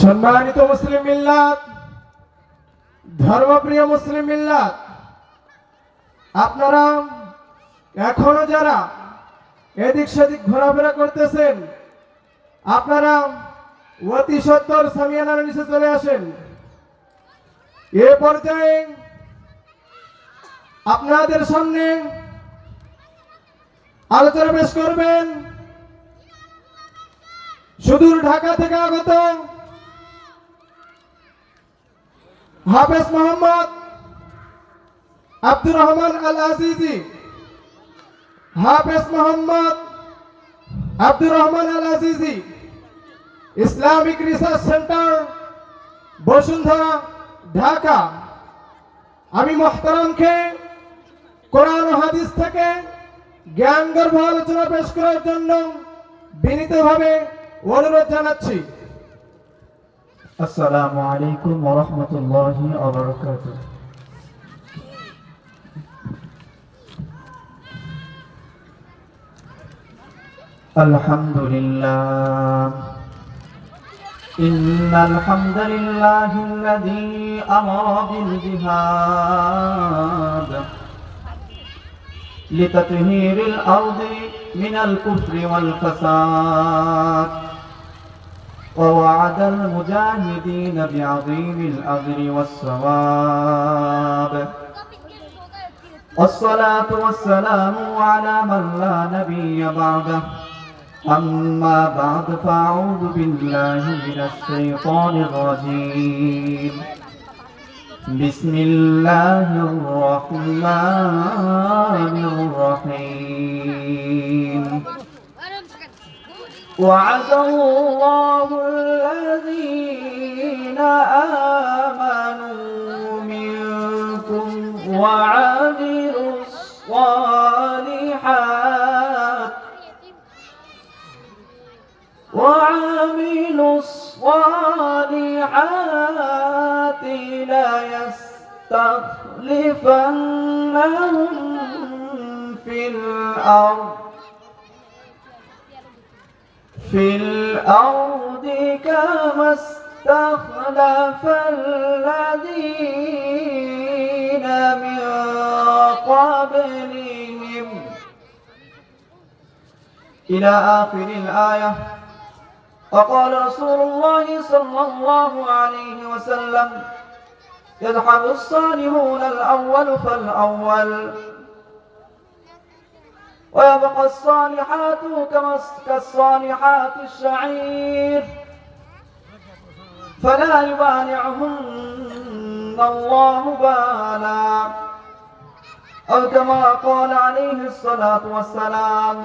সম্মানিত মুসলিম মিল্লাত, ধর্মপ্রিয় মুসলিম মিল্লাত, আপনারা এখনও যারা এদিক সেদিক ঘোরাফেরা করতেছেন, আপনারা অতি সত্তর সামিয়ানার নিচে চলে আসেন। এ পর্যায়ে আপনাদের সামনে আলোচনা পেশ করবেন। সুদূর ঢাকা থেকে আগত হাফেজ Mohammad Abdur Rahman Al Azizi Hafez Mohammad Abdur Rahman Al Azizi Islamic research centre Bashundhara. Dhaka আমি মোহতারামকে কোরআন ও হাদিস থেকে জ্ঞান গর্ভ আলোচনা পেশ করার জন্য বিনীতভাবে অনুরোধ জানাচ্ছি السلام عليكم ورحمة الله وبركاته الحمد لله إن الحمد لله الذي أمر بالجهاد لتطهير الأرض من الكفر والفساد ووعد المجاهدين بعظيم الأجر والثواب. والصلاة والسلام على من لا نبي بعده. أما بعد فأعوذ بالله من الشيطان الرجيم بسم الله الرحمن الرحيم وعد الله الذين آمنوا منكم وعملوا وعملوا الصالحات ليستخلفنهم في الأرض في الأرض كما استخلف الذين من قبلهم. إلى آخر الآية. وقال رسول الله صلى الله عليه وسلم يذهب الصالحون الأول فالأول. ويبقى الصالحات كالصالحات الشعير. فلا يبانعهن الله بالا. أو كما قال عليه الصلاة والسلام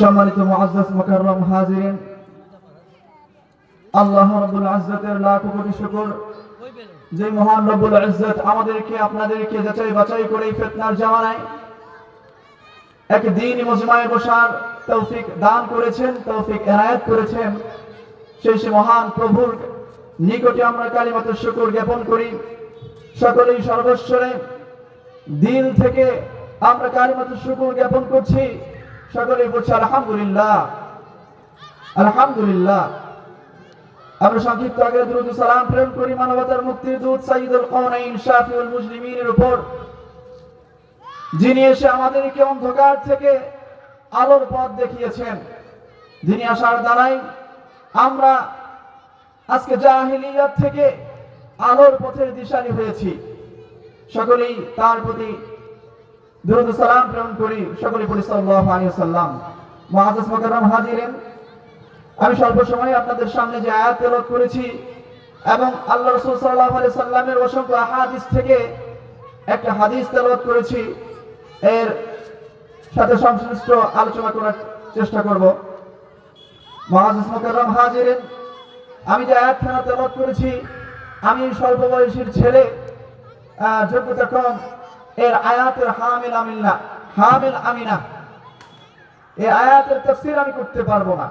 সম্মানিত মুআজ্জাজ মুকাররম হাজিরিন, আল্লাহ রাব্বুল ইজ্জতের লাখ কোটি শুকর। যে মহান রব্বুল ইজ্জত আমাদেরকে, আপনাদেরকে যাচাই বাছাই করে এই ফিতনার জামানায় এক দিন মজমায় বসার তৌফিক দান করেছেন, তৌফিক এনায়েত করেছেন। সেই সে মহান প্রভুর নিকটে আমরা কালিমাত শুকর জ্ঞাপন করি। সকলেই সর্বস্বরে দিল থেকে আমরা কালিমাত শুকর জ্ঞাপন করছি। সকলেই বলছি, আলহামদুলিল্লাহ। আলহামদুলিল্লাহ। আমরা সংক্ষিপ্ত আগে দ্রুত সালাম প্রেরণ করি মানবতার মুক্তির দূত সাইদুল কওনাইন শাফিউল মুসলিমিনের উপর, যিনি এসে আমাদেরকে অন্ধকার থেকে আলোর পথ দেখিয়েছেন। যিনি আসার দ্বারাই আমরা আজকে জাহিলিয়াত থেকে আলোর পথের দিশারি হয়েছি। সকলেই তার প্রতি দ্রুত সালাম প্রেরণ করি সকলেই বলি সাল্লাল্লাহু আলাইহি ওয়াসাল্লাম। মুআজ্জাজ মুকাররম হাজিরিন। আমি স্বল্প সময়ে আপনাদের সামনে যে আয়াত তেলাওয়াত করেছি এবং আল্লাহ রসুল সাল্লাহ আলি সাল্লামের অসংখ্য হাদিস থেকে একটা হাদিস তেলাওয়াত করেছি। এর সাথে সংশ্লিষ্ট আলোচনা করার চেষ্টা করব। মহাজিস মোকাররম হাজিরেন, আমি যে আয়াতখানা তেলাওয়াত করেছি, আমি স্বল্প বয়সীর ছেলে যোগ্যতা কম এর আয়াতের হামিল আমিল না হামিল আমিনা এই আয়াতের তাফসীর আমি করতে পারবো না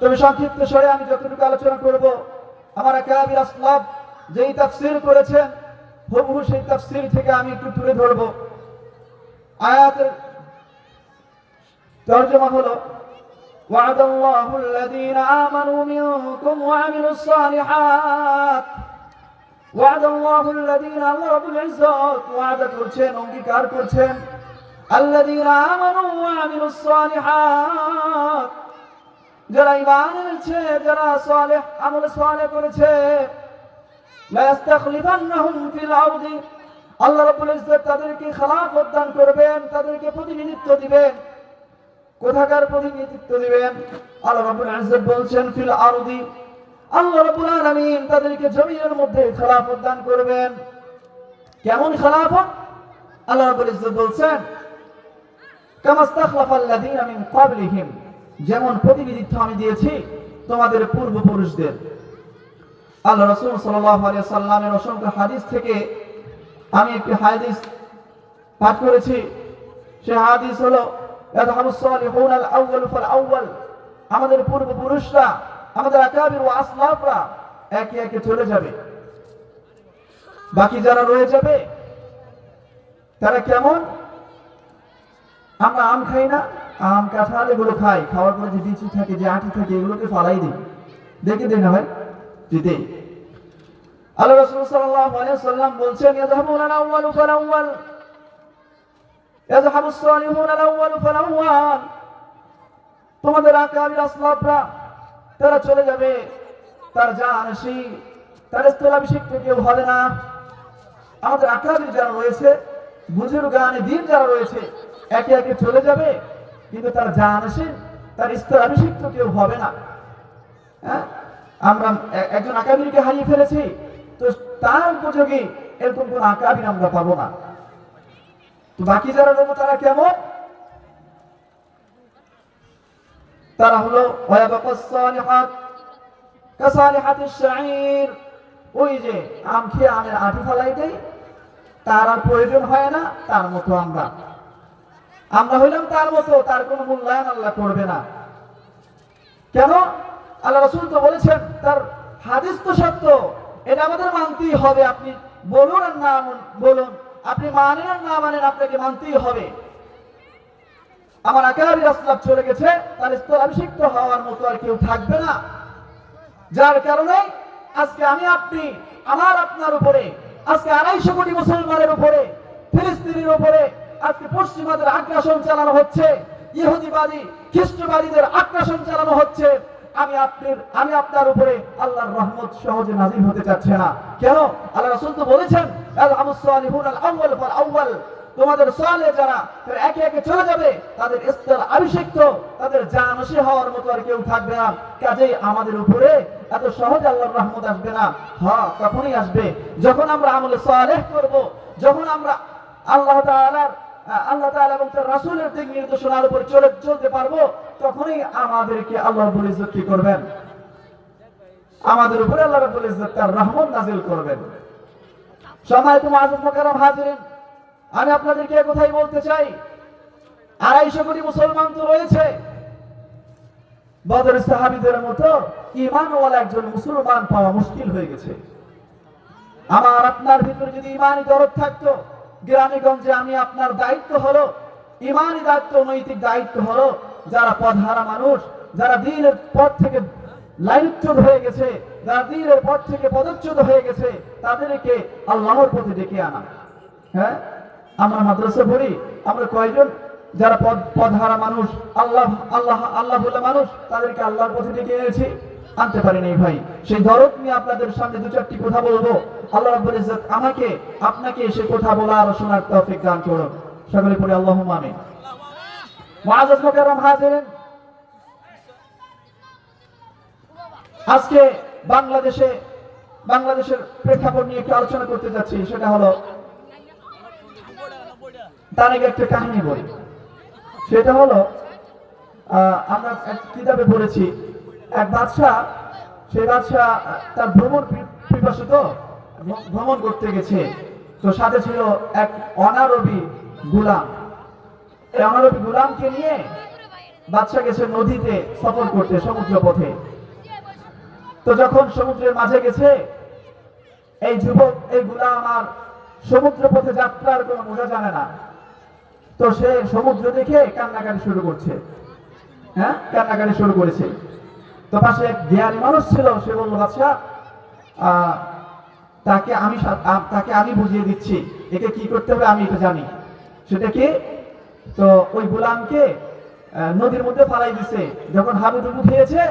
তবে সংক্ষিপ্ত স্বরে আমি যতটুকু আলোচনা করব আমার একাবির আসলাব যেই তাফসীর করেছেন হুবহু সেই তাফসীর থেকে আমি একটু তুলে ধরব আয়াতের তর্জমা হলো وعد الله الذين آمنوا منكم وعملوا الصالحات করছেন, অঙ্গীকার করছেন। যারা ঈমান এনেছে, যারা আমল করেছে ফিল আল্লাহ রাব্বুল ইজ্জত তাদেরকে খেলাফত দান করবেন, তাদেরকে প্রতিনিধিত্ব দিবেন। কোথাকার প্রতিনিধিত্ব দিবেন? আল্লাহ রাব্বুল ইজ্জত বলছেন, ফিল আরদি আল্লাহ রাব্বুল আলামিন তাদেরকে জমিনের মধ্যে খেলাফত দান করবেন। কেমন খেলাফত? আল্লাহ রাব্বুল ইজ্জত বলছেন মিন ক্বাবলিহিম যেমন প্রতিনিধিত্ব আমি দিয়েছি তোমাদের পূর্বপুরুষদের। আল্লাহ রাসূল সাল্লাল্লাহু আলাইহি সাল্লামের অসংখ্য হাদিস থেকে আমি একটি হাদিস পাঠ করেছি। সে হাদিস হলো ইয়াযহাবুস সালিহুন আল আউয়াল ফাল আমাদের পূর্বপুরুষরা আমাদের আকাবির ও আসলাফরা একে একে চলে যাবে। বাকি যারা রয়ে যাবে, তারা কেমন? আমরা আম খাই না, আম কাঁঠাল এগুলো খাই। খাওয়ার পরে যে বিচি থাকে, যে আটি থাকে, এগুলোকে ফালাই দিই। দেখে দিই না ভাই? জি আল্লাহ রাসূল সাল্লাল্লাহু আলাইহি সাল্লাম বলছেন তোমাদের আকাবির আসলাফরা তারা চলে যাবে। তার জানসি তার স্থলাভিষিক্ত কেউ হবে না। আমাদের আকাবির যারা রয়েছে, বুজুর্গ গানে দিন যারা রয়েছে, একে একে চলে যাবে। কিন্তু তার জানসি তার স্থলাভিষিক্ত কেউ হবে না। হ্যাঁ? আমরা একজন আকাবিরকে হারিয়ে ফেলেছি। তো তার উপযোগী এরকম কোন আকাবির আমরা পাবো না। বাকি যারা রবো তারা কেমন? তারা হলো ওই যে আম খেয়ে আমের আটি ফেলাই দেই, তার আর প্রয়োজন হয় না, তার মতো আমরা। আমরা হইলাম তার মতো, তার কোনো মূল্যায়ন আল্লাহ করবে না। কেন? আল্লাহ রসুল তো বলেছেন, তার হাদিস তো সত্য, এটা আমাদের মানতেই হবে। আপনি বলুন আর না বলুন, আপনি মানেন আর না মানেন আপনাকে মানতেই হবে। আমার আকারি আসলাম চলে গেছে তার স্তর অভিষিক্ত হওয়ার মতো আর কেউ থাকবে না। যার কারণে আজকে আমি আপনি, আমার আপনার উপরে, আজকে আড়াইশো কোটি মুসলমানের উপরে, ফিলিস্তিনের উপরে, আজকে পশ্চিমাদের আগ্রাসন চালানো হচ্ছে, ইহুদিবাদী, খ্রিস্টবাদীদের আগ্রাসন চালানো হচ্ছে, আমি আপনার আমি আপনার উপরে আল্লাহর রহমত সহজে নাজিল হতে চাচ্ছে না। কেন? আল্লাহ রাসূল তো বলেছেন, আল আমুস সালিহুন আল আউয়াল ফাল আউয়াল। তোমাদের সালে যারা একে একে চলে যাবে, তাদের স্তর অভিষিক্ত তাদের জানসি হওয়ার মতো আর কেউ থাকবে না। কাজেই আমাদের উপরে এত সহজ আল্লাহর রহমত আসবে না। হ্যাঁ তখনই আসবে। যখন আমরা আমলে সালেহ করব, যখন আমরা আল্লাহ আল্লাহ তাআলা এবং তার রাসূলের দিক নির্দেশনার উপর চলে চলতে পারব, তখনই আমাদেরকে আল্লাহ ইজ্জত কি করবেন? আমাদের উপরে আল্লাহ ইজ্জত তার রহমত নাজিল করবেন। মুআজ্জিজ মুকাররম হাজিরিন আমি আপনাদেরকে কথাই বলতে চাই। আড়াইশো কোটি মুসলমান তো রয়েছে। বদর সাহাবিদের মতো ইমানওয়ালা একজন মুসলমান পাওয়া মুশকিল হয়ে গেছে। আমার আপনার ভিতরে যদি ইমানই দরদ থাকতো গ্রামে গঞ্জে আমি আপনার দায়িত্ব হলো ইমানই দায়িত্ব, নৈতিক দায়িত্ব হলো, যারা পদহারা মানুষ, যারা দিনের পথ থেকে লাইনচ্যুত হয়ে গেছে, যারা দিনের পথ থেকে পদচ্যুত হয়ে গেছে, তাদেরকে আল্লাহর পথে ডেকে আনা। হ্যাঁ? আমরা মাদ্রাসা পড়ি, আমরা কয়জন? যারা পদ, পদহারা মানুষ, আল্লাহ আল্লাহ আল্লাহ বলে মানুষ, তাদেরকে আল্লাহর পথে ডেকে এনেছি। আনতে পারিনি ভাই। সেই দরদ নিয়ে আপনাদের সামনে দু চারটি কথা বলব। আল্লাহ রাব্বুল ইজ্জত আমাকে, আপনাকে সে কথা বলা আর শোনার তৌফিক দান করুন। সকলে পড়ে আল্লাহুম্মা আমিন। মুআজ্জাজ মুকাররম হাজিরিন আজকে বাংলাদেশে, বাংলাদেশের প্রেক্ষাপট নিয়ে একটু আলোচনা করতে যাচ্ছি, সেটা হলো তার আগে একটা কাহিনী বলি। সেটা হলো আমরা এক কিতাবে পড়েছি, এক বাদশাহ সেই বাদশাহ তার ভ্রমণ পি- পিপাসু তো, ভ্র- ভ্রমণ করতে গেছে। তো সাথে ছিল এক অনারবি গুলাম। এই অনারবি গুলামকে নিয়ে বাদশাহ গেছে নদীতে সফর করতে সমুদ্র পথে। তো যখন সমুদ্রের মাঝে গেছে, এই যুবক, এই গুলাম আর সমুদ্র পথে যাত্রার কোনো মজা জানে না। তো সে সমুদ্র দেখে কান্নাকাটি শুরু করছে। হ্যাঁ? কান্নাকাটি শুরু করেছে। তো পাশে এক জ্ঞানী মানুষ ছিল, সে বলল বাচ্চা তাকে আমি তাকে আমি বুঝিয়ে দিচ্ছি। একে কি করতে হবে আমি এটা জানি। সেটা কি? তো ওই গোলামকে নদীর মধ্যে ফালাই দিছে। যখন হাবুডুবু খেয়েছে,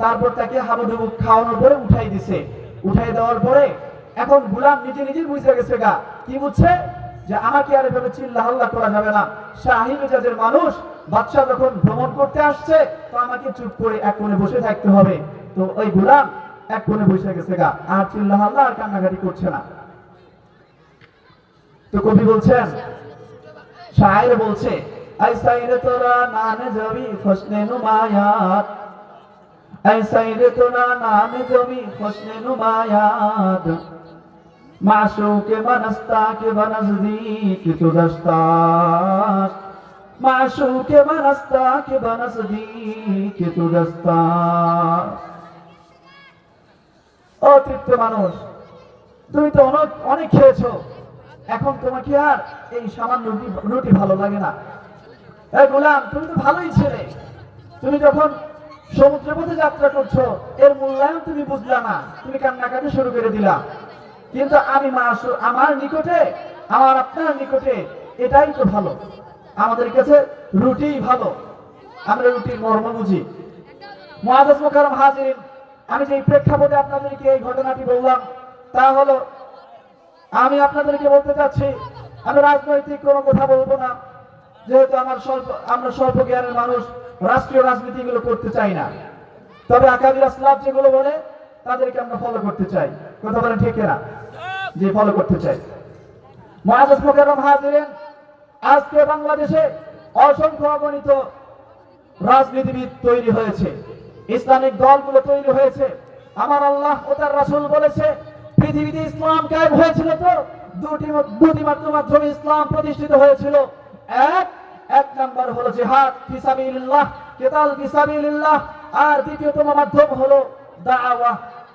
তারপর তাকে হাবুডুবু খাওয়ানোর পরে উঠাই দিছে। উঠাই দেওয়ার পরে এখন গুলাম নিজে নিজে বুঝে গেছে গা। কি বুঝছে? যে আমাকে আর এভাবে চিল্লা হাল্লা করা যাবে না। শাহী মেজাজের মানুষ বাদশাহ যখন ভ্রমণ করতে আসছে, তো আমাকে চুপ করে এক কোণে বসে থাকতে হবে। তো ওই গোলাম এক কোণে বসে গেছে গা। আর চিল্লা হাল্লা আর কান্নাকাটি করছে না। তো কবি বলছেন শাহের বলছে আইসাইরে তোরা নানে যাবি ফসনে নুমায়াত। আইসাইরে তোরা নানে যাবি ফসনে নুমায়াত। معشوق بنستاك بنزديك تدستاك معشوق بنستاك بنزديك تدستاك ও তৃপ্ত মানুষ, তুমি তো অনেক অনেক খেয়েছো। এখন তোমাকে আর এই সামান্য রুটি ভালো লাগে না। এ গোলাম, তুমি তো ভালোই ছেলে। তুমি যখন সমুদ্রের পথে যাত্রা করছ, এর মূল্যায়ন তুমি বুঝলা না। তুমি কান্নাকাটি শুরু করে দিলা। কিন্তু আমি আমার নিকটে, আমার আপনার নিকটে এটাই তো ভালো। আমাদের কাছে রুটিই ভালো। আমরা রুটির মর্ম বুঝি। মোকারম হাজির আমি যে প্রেক্ষাপটে আপনাদেরকে এই ঘটনাটি বললাম, তা হলো, আমি আপনাদেরকে বলতে চাচ্ছি, আমি রাজনৈতিক কোনো কথা বলব না, যেহেতু আমার স্বল্প, আমরা স্বল্প জ্ঞানের মানুষ, রাষ্ট্রীয় রাজনীতি গুলো করতে চাই না। তবে আকাবির আসলাম যেগুলো বলে তাদেরকে আমরা ফলো করতে চাই। কথা বলেন ঠিক না যে ফলো করতে চাই। মহাজাজ মোকাররম হাজিরেন, আজকে বাংলাদেশে অসংখ্য অগণিত রাজনীতিবিদ তৈরি হয়েছে। ইসলামিক দলগুলো তৈরি হয়েছে। আমার আল্লাহ ও তার রাসূল বলেছে, পৃথিবীতে ইসলাম কায়েম হয়েছিল তো? দুটি দুটি মাত্র মাধ্যমে ইসলাম প্রতিষ্ঠিত হয়েছিল। এক এক নাম্বার হলো জিহাদ ফিসাবিলিল্লাহ কেতাল ফিসাবিলিল্লাহ আর দ্বিতীয়তম মাধ্যম হলো দাওয়া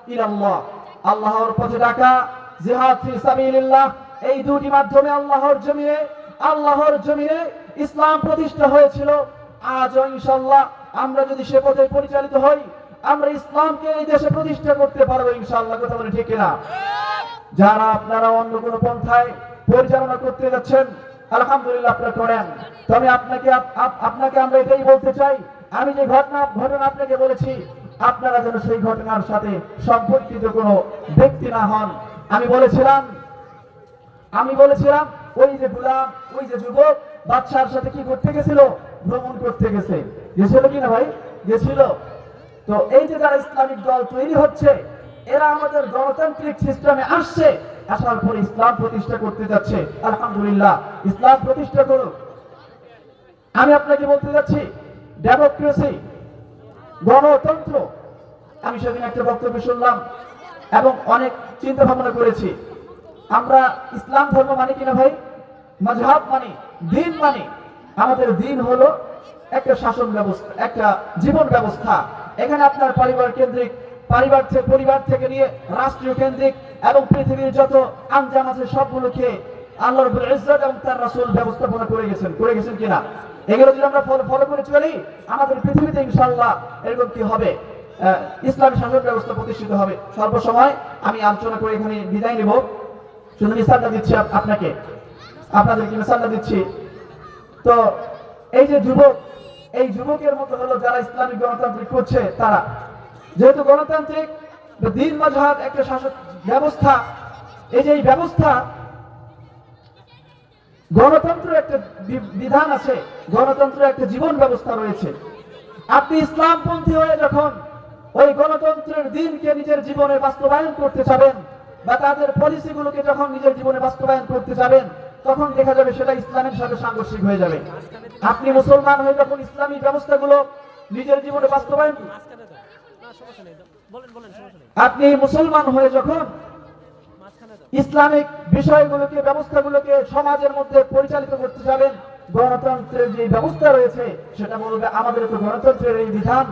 ইলাল্লাহ। আল্লাহর পথে ডাকা, জিহাদ ফিসাবিলিল্লাহ এই দুটি মাধ্যমে আল্লাহর জমিনে আল্লাহর জমিনে ইসলাম প্রতিষ্ঠা হয়েছিল। আজও ইনশাল্লাহ আমরা যদি সে পথে পরিচালিত হই, আমরা ইসলামকে এই দেশে প্রতিষ্ঠা করতে পারব ইনশাল্লাহ কথা বলে ঠিক না যারা আপনারা অন্য কোন পন্থায় পরিচালনা করতে যাচ্ছেন, আলহামদুলিল্লাহ আপনারা করেন। তবে আপনাকে আপ- আপ- আপনাকে আমরা এটাই বলতে চাই। আমি যে ঘটনা ঘটনা আপনাকে বলেছি আপনারা যেন সেই ঘটনার সাথে সম্পর্কিত কোনো ব্যক্তি না হন। আমি বলেছিলাম আমি বলেছিলাম, ওই যে গুলাম, ওই যে যুবক বাচ্চার সাথে কি করতে গেছিল? ভ্রমণ করতে গেছে। গেছিল কি না ভাই? গেছিল। তো এই যে যারা ইসলামিক দল তৈরি হচ্ছে, এরা আমাদের গণতান্ত্রিক সিস্টেমে আসছে, আসার পর ইসলাম প্রতিষ্ঠা করতে যাচ্ছে। আলহামদুলিল্লাহ, ইসলাম প্রতিষ্ঠা করুক। আমি আপনাকে বলতে যাচ্ছি ডেমোক্রেসি গণতন্ত্র। আমি সেদিন একটা বক্তব্য শুনলাম এবং অনেক চিন্তা ভাবনা করেছি। আমরা ইসলাম ধর্ম মানে কিনা ভাই? মজহাব মানে দিন মানে। আমাদের দিন হলো একটা শাসন ব্যবস্থা, একটা জীবন ব্যবস্থা। এখানে আপনার পরিবার কেন্দ্রিক, পরিবার থেকে পরিবার থেকে নিয়ে রাষ্ট্রীয় কেন্দ্রিক এবং পৃথিবীর যত আঞ্জাম আছে সবগুলোকে আল্লাহ রবুল এবং তার রাসূল ব্যবস্থাপনা করে গেছেন। করে গেছেন কিনা? এগুলো যদি আমরা ফলো করে চলি, আমাদের পৃথিবীতে ইনশাআল্লাহ এরকম কি হবে? ইসলামী শাসন ব্যবস্থা প্রতিষ্ঠিত হবে। স্বল্প সময় আমি আলোচনা করে এখানে বিদায় নেব। শুধু মিসালটা দিচ্ছি আপনাকে। আপনাদেরকে মিসালটা দিচ্ছি। তো এই যে যুবক, এই যুবকের মতো হলো যারা ইসলামিক গণতান্ত্রিক করছে, তারা। যেহেতু গণতান্ত্রিক দিন মজহাব একটা শাসক ব্যবস্থা, এই যে এই ব্যবস্থা গণতন্ত্র একটা বিধান আছে গণতন্ত্র একটা জীবন ব্যবস্থা রয়েছে। আপনি ইসলামপন্থী হয়ে যখন ওই গণতন্ত্রের দিনকে নিজের জীবনে বাস্তবায়ন করতে চাবেন বা তাদের পলিসিগুলোকে যখন নিজের জীবনে বাস্তবায়ন করতে যাবেন তখন দেখা যাবে সেটা ইসলামের সাথে সাংঘর্ষিক হয়ে যাবে। আপনি মুসলমান হয়ে যখন ইসলামী ব্যবস্থাগুলো নিজের জীবনে বাস্তবায়ন আপনি মুসলমান হয়ে যখন ইসলামিক বিষয়গুলোকে, ব্যবস্থাগুলোকে সমাজের মধ্যে পরিচালিত করতে যাবেন। গণতন্ত্রের যে ব্যবস্থা রয়েছে, সেটা বলবে আমাদের তো গণতন্ত্রের এই বিধান।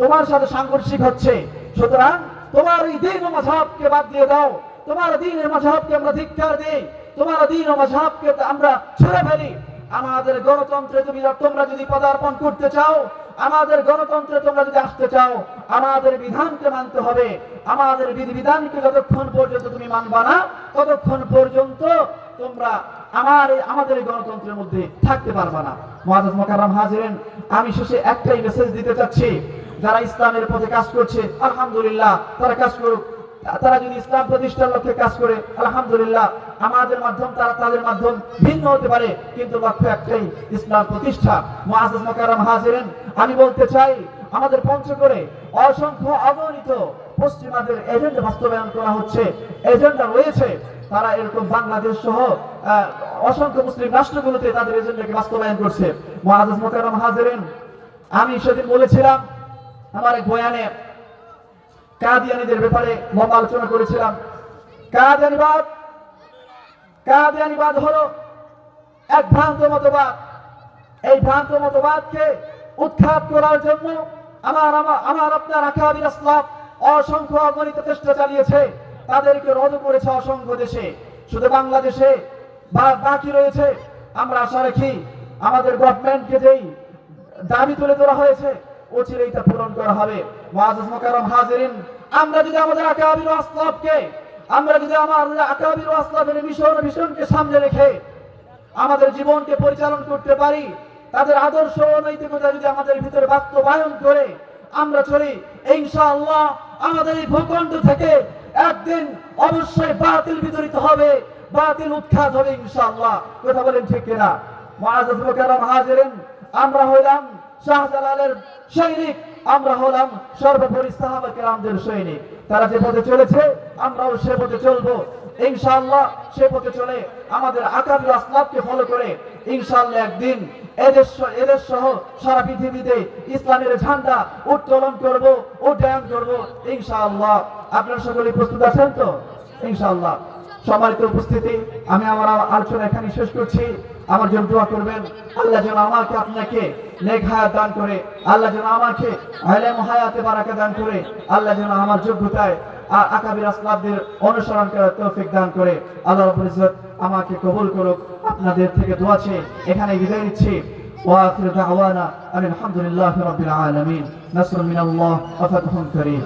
তোমার সাথে সাংঘর্ষিক হচ্ছে। সুতরাং তোমার এই দিন মাঝহাবকে বাদ দিয়ে দাও। তোমার দিনের মাঝহাবকে আমরা ধিক্কার দিই। তোমার দিন ও মাঝহাবকে আমরা ছুড়ে ফেলি। আমাদের গণতন্ত্রে তুমি তোমরা যদি পদার্পণ করতে চাও আমাদের গণতন্ত্রে তোমরা যদি আসতে চাও, আমাদের বিধানকে মানতে হবে। আমাদের বিধি বিধানকে যতক্ষণ পর্যন্ত তুমি মানবা না, ততক্ষণ পর্যন্ত তোমরা আমার আমাদের গণতন্ত্রের মধ্যে থাকতে পারবা না। মহাদেশ মোকারাম হাজিরেন, আমি শেষে একটাই মেসেজ দিতে চাচ্ছি। যারা ইসলামের পথে কাজ করছে, আলহামদুলিল্লাহ, তারা কাজ করুক। তারা যদি ইসলাম প্রতিষ্ঠার লক্ষ্যে কাজ করে, আলহামদুলিল্লাহ, আমাদের মাধ্যম তারা তাদের মাধ্যম ভিন্ন হতে পারে। কিন্তু লক্ষ্য একটাই, ইসলাম প্রতিষ্ঠা। মুআজ্জাজ মোকাররম হাজিরেন, আমি বলতে চাই, আমাদের পঞ্চগড়ে অসংখ্য অগণিত পশ্চিমাদের এজেন্ডা বাস্তবায়ন করা হচ্ছে, এজেন্ডা রয়েছে। তারা এরকম বাংলাদেশ সহ অসংখ্য মুসলিম রাষ্ট্রগুলোতে তাদের এজেন্ডাকে বাস্তবায়ন করছে। মুআজ্জাজ মোকাররম হাজিরেন, আমি সেদিন বলেছিলাম, আমার এক বয়ানে কাদিয়ানিদের ব্যাপারে লম্বা আলোচনা করেছিলাম। কাদিয়ানিবাদ কাদিয়ানিবাদ হলো এক ভ্রান্ত মতবাদ। এই ভ্রান্ত মতবাদকে উৎখাত করার জন্য আমার আমার আপনার আকাবির আসলাম অসংখ্য অগণিত চেষ্টা চালিয়েছে। তাদেরকে রদ করেছে অসংখ্য দেশে। শুধু বাংলাদেশে বাকি রয়েছে। আমরা আশা রাখি আমাদের গভর্নমেন্টকে যেই দাবি তুলে ধরা হয়েছে অচিরেই পূরণ করা হবে। মুআজ্জাজ মুকাররম হাজিরিন। আমরা যদি আমাদের আকাবির আসলাফকে আমরা যদি আমাদের আকাবির আসলাফের মিশন, মিশনকে সামনে রেখে আমাদের জীবনকে পরিচালন করতে পারি, তাদের আদর্শ নৈতিকতা যদি আমাদের ভিতরে বাস্তবায়ন করে, আমরা চলি। ইনশাআল্লাহ আমাদের এই ভূখণ্ড থেকে একদিন অবশ্যই বাতিল বিতরিত হবে, বাতিল উৎখাত হবে ইনশাআল্লাহ। কথা বলেন ঠিক কিনা? মুকাররম হাজিরিন। আমরা হইলাম শাহজালালের সৈনিক। আমরা হলাম সর্বোপরি সাহাবা কেরামদের সৈনিক। তারা যে পথে চলেছে, আমরাও সে পথে চলবো। ইনশাআল্লাহ সে পথে চলে আমাদের আকাবি আসলাফকে ফলো করে। ইনশাআল্লাহ একদিন এদেশ এদেশ সহ সারা পৃথিবীতে ইসলামের ঝান্ডা উত্তোলন করব, উড্ডয়ন করব। ইনশাআল্লাহ। আপনারা সকলে প্রস্তুত আছেন তো? ইনশাআল্লাহ। সম্মানিত উপস্থিতি আমি আমার আলোচনা এখানে শেষ করছি আমার জন্য দোয়া করবেন আল্লাহ যেন আমাকে আপনাকে নেক হায়াত দান করে আল্লাহ যেন আমাকে আলেম হায়াতে বারাকা দান করে আল্লাহ যেন আমার যোগ্যতায় আর আকাবির আসলাবদের অনুসরণ করার তৌফিক দান করে আল্লাহ রাব্বুল ইজ্জত আমাকে কবুল করুক আপনাদের থেকে দোয়া চেয়ে এখানে বিদায় নিচ্ছি وآخر دعوانا أن الحمد لله رب العالمين نصر من الله وفتح كريم